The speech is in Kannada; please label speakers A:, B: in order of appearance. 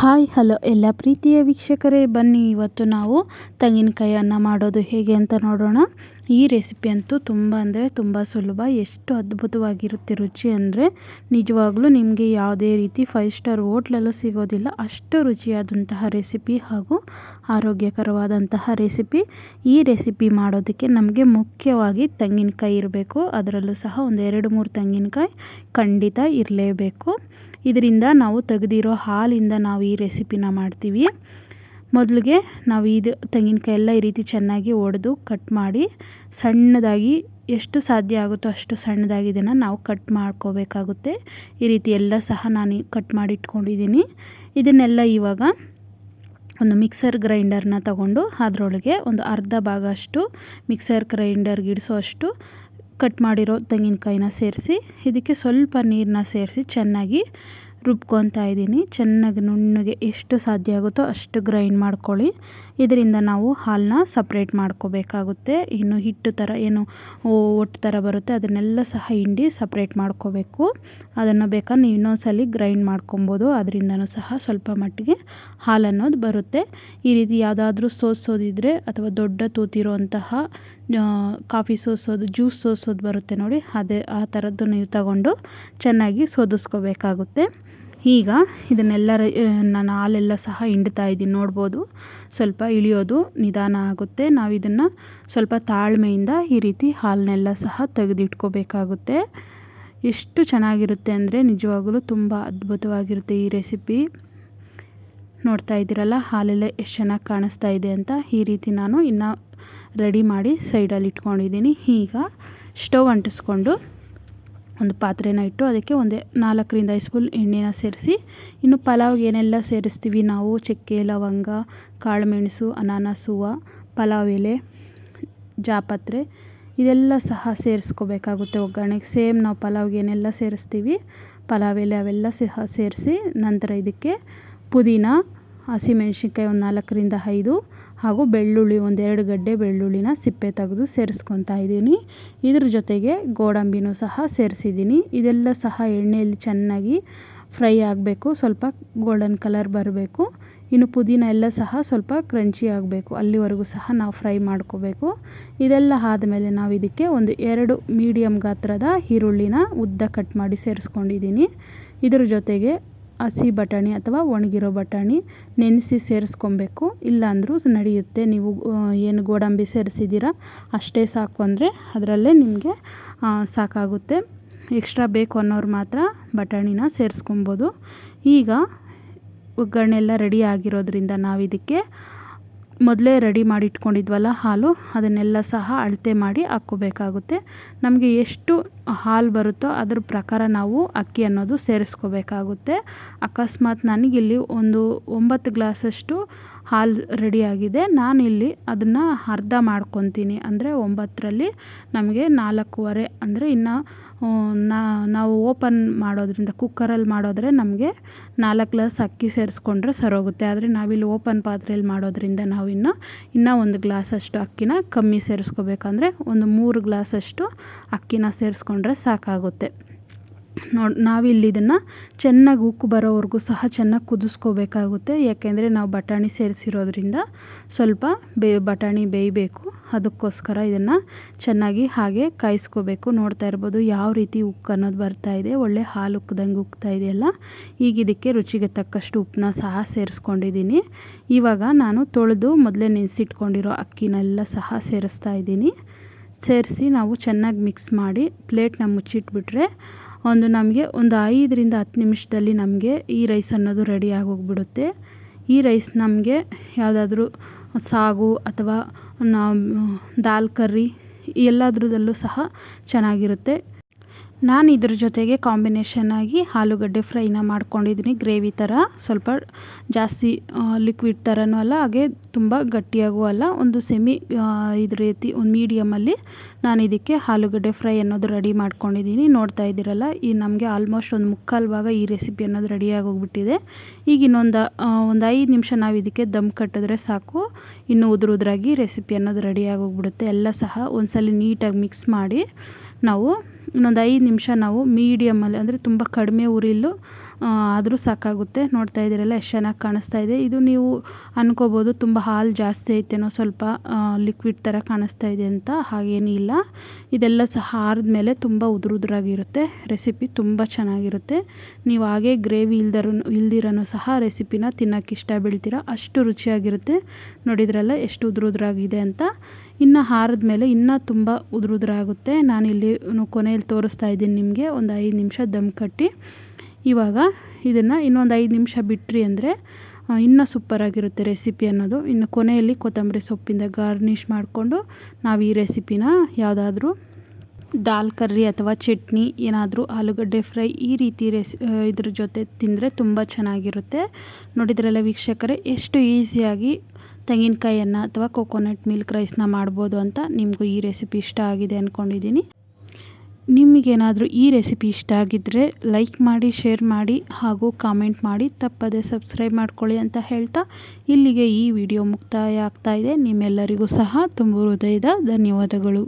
A: ಹಾಯ್, ಹಲೋ ಎಲ್ಲ ಪ್ರೀತಿಯ ವೀಕ್ಷಕರೇ, ಬನ್ನಿ ಇವತ್ತು ನಾವು ತೆಂಗಿನಕಾಯಿ ಅನ್ನ ಮಾಡೋದು ಹೇಗೆ ಅಂತ ನೋಡೋಣ. ಈ ರೆಸಿಪಿ ಅಂತೂ ತುಂಬ ಅಂದರೆ ತುಂಬ ಸುಲಭ, ಎಷ್ಟು ಅದ್ಭುತವಾಗಿರುತ್ತೆ ರುಚಿ ಅಂದರೆ. ನಿಜವಾಗ್ಲೂ ನಿಮಗೆ ಯಾವುದೇ ರೀತಿ ಫೈವ್ ಸ್ಟಾರ್ ಹೋಟ್ಲಲ್ಲೂ ಸಿಗೋದಿಲ್ಲ, ಅಷ್ಟು ರುಚಿಯಾದಂತಹ ರೆಸಿಪಿ ಹಾಗೂ ಆರೋಗ್ಯಕರವಾದಂತಹ ರೆಸಿಪಿ. ಈ ರೆಸಿಪಿ ಮಾಡೋದಕ್ಕೆ ನಮಗೆ ಮುಖ್ಯವಾಗಿ ತೆಂಗಿನಕಾಯಿ ಇರಬೇಕು, ಅದರಲ್ಲೂ ಸಹ ಒಂದು ಎರಡು ಮೂರು ತೆಂಗಿನಕಾಯಿ ಖಂಡಿತ ಇರಲೇಬೇಕು. ಇದರಿಂದ ನಾವು ತೆಗೆದಿರೋ ಹಾಲಿಂದ ನಾವು ಈ ರೆಸಿಪಿನ ಮಾಡ್ತೀವಿ. ಮೊದಲಿಗೆ ನಾವು ಇದು ತೆಂಗಿನಕಾಯಿ ಎಲ್ಲ ಈ ರೀತಿ ಚೆನ್ನಾಗಿ ಒಡೆದು ಕಟ್ ಮಾಡಿ ಸಣ್ಣದಾಗಿ ಎಷ್ಟು ಸಾಧ್ಯ ಆಗುತ್ತೋ ಅಷ್ಟು ಸಣ್ಣದಾಗಿ ಇದನ್ನು ನಾವು ಕಟ್ ಮಾಡ್ಕೋಬೇಕಾಗುತ್ತೆ. ಈ ರೀತಿ ಎಲ್ಲ ಸಹ ನಾನು ಕಟ್ ಮಾಡಿ ಇಟ್ಕೊಂಡಿದ್ದೀನಿ. ಇದನ್ನೆಲ್ಲ ಇವಾಗ ಒಂದು ಮಿಕ್ಸರ್ ಗ್ರೈಂಡರ್ನ ತಗೊಂಡು ಅದರೊಳಗೆ ಒಂದು ಅರ್ಧ ಭಾಗ ಅಷ್ಟು ಮಿಕ್ಸರ್ ಗ್ರೈಂಡರ್ಗೆ ಇಡಿಸೋ ಅಷ್ಟು ಕಟ್ ಮಾಡಿರೋ ತೆಂಗಿನಕಾಯಿನ ಸೇರಿಸಿ ಇದಕ್ಕೆ ಸ್ವಲ್ಪ ನೀರನ್ನ ಸೇರಿಸಿ ಚೆನ್ನಾಗಿ ರುಬ್ಕೊತಾ ಇದ್ದೀನಿ. ಚೆನ್ನಾಗಿ ನುಣ್ಣಗೆ ಎಷ್ಟು ಸಾಧ್ಯ ಆಗುತ್ತೋ ಅಷ್ಟು ಗ್ರೈಂಡ್ ಮಾಡ್ಕೊಳ್ಳಿ. ಇದರಿಂದ ನಾವು ಹಾಲನ್ನ ಸಪ್ರೇಟ್ ಮಾಡ್ಕೋಬೇಕಾಗುತ್ತೆ. ಇನ್ನು ಹಿಟ್ಟು ಥರ ಏನು ಒಟ್ಟು ಥರ ಬರುತ್ತೆ. ಅದನ್ನೆಲ್ಲ ಸಹ ಹಿಂಡಿ ಸಪ್ರೇಟ್ ಮಾಡ್ಕೋಬೇಕು. ಅದನ್ನು ಬೇಕಾದ್ರೆ ನೀವು ಇನ್ನೊಂದ್ಸಲಿ ಗ್ರೈಂಡ್ ಮಾಡ್ಕೊಬೋದು. ಅದರಿಂದನೂ ಸಹ ಸ್ವಲ್ಪ ಮಟ್ಟಿಗೆ ಹಾಲು ಅನ್ನೋದು ಬರುತ್ತೆ. ಈ ರೀತಿ ಯಾವುದಾದ್ರೂ ಸೋಸೋದಿದ್ರೆ ಅಥವಾ ದೊಡ್ಡ ತೂತಿರುವಂತಹ ಕಾಫಿ ಸೋಸೋದು ಜ್ಯೂಸ್ ಸೋಸೋದು ಬರುತ್ತೆ ನೋಡಿ. ಅದೇ ಆ ಥರದ್ದು ನೀವು ತಗೊಂಡು ಚೆನ್ನಾಗಿ ಸೋದಿಸ್ಕೋಬೇಕಾಗುತ್ತೆ. ಈಗ ಇದನ್ನೆಲ್ಲ ನಾನು ಹಾಲೆಲ್ಲ ಸಹ ಹಿಂಡ್ತಾ ಇದ್ದೀನಿ. ನೋಡ್ಬೋದು. ಸ್ವಲ್ಪ ಇಳಿಯೋದು ನಿಧಾನ ಆಗುತ್ತೆ. ನಾವು ಇದನ್ನು ಸ್ವಲ್ಪ ತಾಳ್ಮೆಯಿಂದ ಈ ರೀತಿ ಹಾಲನ್ನೆಲ್ಲ ಸಹ ತೆಗೆದಿಟ್ಕೋಬೇಕಾಗುತ್ತೆ. ಎಷ್ಟು ಚೆನ್ನಾಗಿರುತ್ತೆ ಅಂದರೆ ನಿಜವಾಗಲೂ ತುಂಬ ಅದ್ಭುತವಾಗಿರುತ್ತೆ ಈ ರೆಸಿಪಿ. ನೋಡ್ತಾ ಇದ್ದೀರಲ್ಲ, ಹಾಲೆಲ್ಲ ಎಷ್ಟು ಚೆನ್ನಾಗಿ ಕಾಣಿಸ್ತಾ ಇದೆ ಅಂತ ಈ ರೀತಿ ನಾನು ಇನ್ನೂ ರೆಡಿ ಮಾಡಿ ಸೈಡಲ್ಲಿ ಇಟ್ಕೊಂಡಿದ್ದೀನಿ. ಈಗ ಸ್ಟವ್ ಅಂಟಿಸ್ಕೊಂಡು ಒಂದು ಪಾತ್ರೆನ ಇಟ್ಟು ಅದಕ್ಕೆ ಒಂದೇ ನಾಲ್ಕರಿಂದ ಐದು ಸ್ಪೂನ್ ಎಣ್ಣೆನ ಸೇರಿಸಿ, ಇನ್ನು ಪಲಾವ್ಗೆ ಏನೆಲ್ಲ ಸೇರಿಸ್ತೀವಿ ನಾವು, ಚಕ್ಕೆ, ಲವಂಗ, ಕಾಳುಮೆಣಸು, ಅನಾನಸ್ ಪಲಾವ್ ಎಲೆ, ಜಾಪತ್ರೆ, ಇದೆಲ್ಲ ಸಹ ಸೇರಿಸ್ಕೋಬೇಕಾಗುತ್ತೆ ಒಗ್ಗರಣೆಗೆ. ಸೇಮ್ ನಾವು ಪಲಾವ್ಗೆ ಏನೆಲ್ಲ ಸೇರಿಸ್ತೀವಿ, ಪಲಾವ್ ಎಲೆ ಅವೆಲ್ಲ ಸಹ ಸೇರಿಸಿ, ನಂತರ ಇದಕ್ಕೆ ಪುದೀನ, ಹಸಿಮೆಣ್ಸಿನ್ಕಾಯಿ ಒಂದು ನಾಲ್ಕರಿಂದ ಐದು ಹಾಗೂ ಬೆಳ್ಳುಳ್ಳಿ, ಒಂದೆರಡು ಗಡ್ಡೆ ಬೆಳ್ಳುಳ್ಳಿನ ಸಿಪ್ಪೆ ತೆಗೆದು ಸೇರಿಸ್ಕೊತಾ ಇದ್ದೀನಿ. ಇದ್ರ ಜೊತೆಗೆ ಗೋಡಂಬಿನೂ ಸಹ ಸೇರಿಸಿದ್ದೀನಿ. ಇದೆಲ್ಲ ಸಹ ಎಣ್ಣೆಯಲ್ಲಿ ಚೆನ್ನಾಗಿ ಫ್ರೈ ಆಗಬೇಕು. ಸ್ವಲ್ಪ ಗೋಲ್ಡನ್ ಕಲರ್ ಬರಬೇಕು. ಇನ್ನು ಪುದೀನ ಎಲ್ಲ ಸಹ ಸ್ವಲ್ಪ ಕ್ರಂಚಿ ಆಗಬೇಕು. ಅಲ್ಲಿವರೆಗೂ ಸಹ ನಾವು ಫ್ರೈ ಮಾಡ್ಕೋಬೇಕು. ಇದೆಲ್ಲ ಆದಮೇಲೆ ನಾವು ಇದಕ್ಕೆ ಒಂದು ಎರಡು ಮೀಡಿಯಮ್ ಗಾತ್ರದ ಈರುಳ್ಳಿನ ಉದ್ದ ಕಟ್ ಮಾಡಿ ಸೇರಿಸ್ಕೊಂಡಿದ್ದೀನಿ. ಇದ್ರ ಜೊತೆಗೆ ಹಸಿ ಬಟಾಣಿ ಅಥವಾ ಒಣಗಿರೋ ಬಟಾಣಿ ನೆನೆಸಿ ಸೇರಿಸ್ಕೊಬೇಕು. ಇಲ್ಲಾಂದರೂ ನಡೆಯುತ್ತೆ. ನೀವು ಏನು ಗೋಡಂಬಿ ಸೇರಿಸಿದ್ದೀರ, ಅಷ್ಟೇ ಸಾಕು ಅಂದರೆ ಅದರಲ್ಲೇ ನಿಮಗೆ ಸಾಕಾಗುತ್ತೆ. ಎಕ್ಸ್ಟ್ರಾ ಬೇಕು ಅನ್ನೋರು ಮಾತ್ರ ಬಟಾಣಿನ ಸೇರಿಸ್ಕೊಬೋದು. ಈಗ ಒಗ್ಗರಣೆ ಎಲ್ಲ ರೆಡಿ ಆಗಿರೋದ್ರಿಂದ ನಾವು ಇದಕ್ಕೆ ಮೊದಲೇ ರೆಡಿ ಮಾಡಿ ಇಟ್ಕೊಂಡಿದ್ವಲ್ಲ ಹಾಲು, ಅದನ್ನೆಲ್ಲ ಸಹ ಅಳತೆ ಮಾಡಿ ಹಾಕ್ಕೋಬೇಕಾಗುತ್ತೆ. ನಮಗೆ ಎಷ್ಟು ಹಾಲು ಬರುತ್ತೋ ಅದ್ರ ಪ್ರಕಾರ ನಾವು ಅಕ್ಕಿ ಅನ್ನೋದು ಸೇರಿಸ್ಕೋಬೇಕಾಗುತ್ತೆ. ಅಕಸ್ಮಾತ್ ನನಗಿಲ್ಲಿ ಒಂದು ಒಂಬತ್ತು ಗ್ಲಾಸಷ್ಟು ಹಾಲು ರೆಡಿಯಾಗಿದೆ ನಾನಿಲ್ಲಿ ಅದನ್ನು ಅರ್ಧ ಮಾಡ್ಕೊತೀನಿ. ಅಂದರೆ ಒಂಬತ್ತರಲ್ಲಿ ನಮಗೆ ನಾಲ್ಕೂವರೆ ಅಂದರೆ ಇನ್ನು ನಾವು ಓಪನ್ ಮಾಡೋದರಿಂದ ಕುಕ್ಕರಲ್ಲಿ ಮಾಡಿದ್ರೆ ನಮಗೆ ನಾಲ್ಕು ಗ್ಲಾಸ್ ಅಕ್ಕಿ ಸೇರಿಸ್ಕೊಂಡ್ರೆ ಸರೋಗುತ್ತೆ. ಆದರೆ ನಾವಿಲ್ಲಿ ಓಪನ್ ಪಾತ್ರೆಯಲ್ಲಿ ಮಾಡೋದರಿಂದ ನಾವು ಇನ್ನು, ಇನ್ನೂ ಒಂದು ಗ್ಲಾಸಷ್ಟು ಅಕ್ಕಿನ ಕಮ್ಮಿ ಸೇರಿಸ್ಕೋಬೇಕಂದ್ರೆ ಒಂದು ಮೂರು ಗ್ಲಾಸಷ್ಟು ಅಕ್ಕಿನ ಸೇರಿಸ್ಕೊಂಡ್ರೆ ಸಾಕಾಗುತ್ತೆ. ನೋಡಿ ನಾವಿಲ್ಲಿ ಇದನ್ನು ಚೆನ್ನಾಗಿ ಉಕ್ಕು ಬರೋವರೆಗೂ ಸಹ ಚೆನ್ನಾಗಿ ಕುದಿಸ್ಕೋಬೇಕಾಗುತ್ತೆ. ಯಾಕೆಂದರೆ ನಾವು ಬಟಾಣಿ ಸೇರಿಸಿರೋದ್ರಿಂದ ಸ್ವಲ್ಪ ಬೇ, ಬಟಾಣಿ ಬೇಯಬೇಕು. ಅದಕ್ಕೋಸ್ಕರ ಇದನ್ನು ಚೆನ್ನಾಗಿ ಹಾಗೆ ಕಾಯಿಸ್ಕೋಬೇಕು. ನೋಡ್ತಾ ಇರ್ಬೋದು ಯಾವ ರೀತಿ ಉಕ್ಕು ಅನ್ನೋದು ಬರ್ತಾ ಇದೆ. ಒಳ್ಳೆ ಹಾಲು ಉಕ್ಕದಂಗೆ ಉಕ್ತಾ ಇದೆಯಲ್ಲ ಈಗ ಇದಕ್ಕೆ ರುಚಿಗೆ ತಕ್ಕಷ್ಟು ಉಪ್ಪನ್ನ ಸಹ ಸೇರಿಸ್ಕೊಂಡಿದ್ದೀನಿ. ಇವಾಗ ನಾನು ತೊಳೆದು ಮೊದಲೇ ನೆನೆಸಿಟ್ಕೊಂಡಿರೋ ಅಕ್ಕಿನೆಲ್ಲ ಸಹ ಸೇರಿಸ್ತಾ ಇದ್ದೀನಿ. ಸೇರಿಸಿ ನಾವು ಚೆನ್ನಾಗಿ ಮಿಕ್ಸ್ ಮಾಡಿ ಪ್ಲೇಟ್ನ ಮುಚ್ಚಿಟ್ಬಿಟ್ರೆ ಒಂದು ನಮಗೆ ಒಂದು ಐದರಿಂದ ಹತ್ತು ನಿಮಿಷದಲ್ಲಿ ನಮಗೆ ಈ ರೈಸ್ ಅನ್ನೋದು ರೆಡಿ ಆಗೋಗ್ಬಿಡುತ್ತೆ. ಈ ರೈಸ್ ನಮಗೆ ಯಾವುದಾದ್ರೂ ಸಾಗು ಅಥವಾ ದಾಲ್ ಕರ್ರಿ ಎಲ್ಲದ್ರದಲ್ಲೂ ಸಹ ಚೆನ್ನಾಗಿರುತ್ತೆ. ನಾನು ಇದ್ರ ಜೊತೆಗೆ ಕಾಂಬಿನೇಷನ್ ಆಗಿ ಆಲೂಗಡ್ಡೆ ಫ್ರೈನ ಮಾಡ್ಕೊಂಡಿದ್ದೀನಿ ಗ್ರೇವಿ ಥರ ಸ್ವಲ್ಪ ಜಾಸ್ತಿ ಲಿಕ್ವಿಡ್ ಥರನೂ ಅಲ್ಲ, ಹಾಗೆ ತುಂಬ ಗಟ್ಟಿಯಾಗೂ ಅಲ್ಲ. ಒಂದು ಸೆಮಿ ಇದ್ರ ರೀತಿ, ಒಂದು ಮೀಡಿಯಮಲ್ಲಿ ನಾನು ಇದಕ್ಕೆ ಆಲೂಗಡ್ಡೆ ಫ್ರೈ ಅನ್ನೋದು ರೆಡಿ ಮಾಡ್ಕೊಂಡಿದ್ದೀನಿ ನೋಡ್ತಾ ಇದ್ದೀರಲ್ಲ, ಈ ನಮಗೆ ಆಲ್ಮೋಸ್ಟ್ ಒಂದು ಮುಕ್ಕಾಲು ಭಾಗ ಈ ರೆಸಿಪಿ ಅನ್ನೋದು ರೆಡಿಯಾಗಿ ಹೋಗ್ಬಿಟ್ಟಿದೆ ಈಗ ಇನ್ನೊಂದು ಒಂದು ಐದು ನಿಮಿಷ ನಾವು ಇದಕ್ಕೆ ದಮ್ ಕಟ್ಟಿದ್ರೆ ಸಾಕು. ಇನ್ನು ಉದುರು ಉದುರಾಗಿ ರೆಸಿಪಿ ಅನ್ನೋದು ರೆಡಿಯಾಗಿ ಹೋಗ್ಬಿಡುತ್ತೆ ಎಲ್ಲ ಸಹ ಒಂದ್ಸಲ ನೀಟಾಗಿ ಮಿಕ್ಸ್ ಮಾಡಿ ನಾವು ಇನ್ನೊಂದು ಐದು ನಿಮಿಷ ನಾವು ಮೀಡಿಯಮಲ್ಲಿ ಅಂದರೆ ತುಂಬ ಕಡಿಮೆ ಉರಿಲು ಆದರೂ ಸಾಕಾಗುತ್ತೆ. ನೋಡ್ತಾ ಇದ್ದೀರಲ್ಲ, ಎಷ್ಟು ಚೆನ್ನಾಗಿ ಕಾಣಿಸ್ತಾ ಇದೆ. ಇದು ನೀವು ಅನ್ಕೋಬೋದು ತುಂಬ ಹಾಲು ಜಾಸ್ತಿ ಐತೇನೋ ಸ್ವಲ್ಪ ಲಿಕ್ವಿಡ್ ಥರ ಕಾಣಿಸ್ತಾ ಇದೆ ಅಂತ, ಹಾಗೇನೂ ಇಲ್ಲ. ಇದೆಲ್ಲ ಸಹ ಆರಿದ್ಮೇಲೆ ತುಂಬ ಉದುರು ಉದುರಾಗಿರುತ್ತೆ. ರೆಸಿಪಿ ತುಂಬ ಚೆನ್ನಾಗಿರುತ್ತೆ. ನೀವು ಹಾಗೆ ಗ್ರೇವಿ ಇಲ್ದರೂ, ಇಲ್ದಿರನೂ ಸಹ ರೆಸಿಪಿನ ತಿನ್ನೋಕ್ಕೆ ಇಷ್ಟ ಬೀಳ್ತೀರ ಅಷ್ಟು ರುಚಿಯಾಗಿರುತ್ತೆ. ನೋಡಿದ್ರಲ್ಲ, ಎಷ್ಟು ಉದುರು ಉದುರಾಗಿದೆ ಅಂತ. ಇನ್ನು ಆರಿದ್ಮೇಲೆ ಇನ್ನೂ ತುಂಬ ಉದುರಾಗುತ್ತೆ ನಾನಿಲ್ಲಿ ಕೊನೆಯಲ್ಲಿ ತೋರಿಸ್ತಾ ಇದ್ದೀನಿ ನಿಮಗೆ. ಒಂದು ಐದು ನಿಮಿಷ ದಮ್ ಕಟ್ಟಿ. ಇವಾಗ ಇದನ್ನು ಇನ್ನೊಂದು ಐದು ನಿಮಿಷ ಬಿಟ್ರಿ ಅಂದರೆ ಇನ್ನೂ ಸೂಪರಾಗಿರುತ್ತೆ ರೆಸಿಪಿ ಅನ್ನೋದು. ಇನ್ನು ಕೊನೆಯಲ್ಲಿ ಕೊತ್ತಂಬರಿ ಸೊಪ್ಪಿಂದ ಗಾರ್ನಿಷ್ ಮಾಡಿಕೊಂಡು ನಾವು ಈ ರೆಸಿಪಿನ ಯಾವುದಾದ್ರೂ ದಾಲ್ ಕರ್ರಿ ಅಥವಾ ಚಟ್ನಿ, ಏನಾದರೂ ಆಲೂಗಡ್ಡೆ ಫ್ರೈ ಈ ರೀತಿ ರೆಸಿ ಇದ್ರ ಜೊತೆ ತಿಂದರೆ ತುಂಬ ಚೆನ್ನಾಗಿರುತ್ತೆ. ನೋಡಿದ್ರಲ್ಲ ವೀಕ್ಷಕರೇ, ಎಷ್ಟು ಈಸಿಯಾಗಿ ತೆಂಗಿನಕಾಯಿಯನ್ನು ಅಥವಾ ಕೋಕೋನಟ್ ಮಿಲ್ಕ್ ರೈಸ್ನ ಮಾಡ್ಬೋದು ಅಂತ ನಿಮಗೂ ಈ ರೆಸಿಪಿ ಇಷ್ಟ ಆಗಿದೆ ಅಂದ್ಕೊಂಡಿದ್ದೀನಿ ನಿಮಗೇನಾದರೂ ಈ ರೆಸಿಪಿ ಇಷ್ಟ ಆಗಿದ್ದರೆ ಲೈಕ್ ಮಾಡಿ ಶೇರ್ ಮಾಡಿ ಹಾಗೂ ಕಾಮೆಂಟ್ ಮಾಡಿ ತಪ್ಪದೇ ಸಬ್ಸ್ಕ್ರೈಬ್ ಮಾಡ್ಕೊಳ್ಳಿ ಅಂತ ಹೇಳ್ತಾ ಇಲ್ಲಿಗೆ ಈ ವಿಡಿಯೋ ಮುಕ್ತಾಯ ಆಗ್ತಾಯಿದೆ ನಿಮ್ಮೆಲ್ಲರಿಗೂ ಸಹ ತುಂಬ ಹೃದಯದ ಧನ್ಯವಾದಗಳು.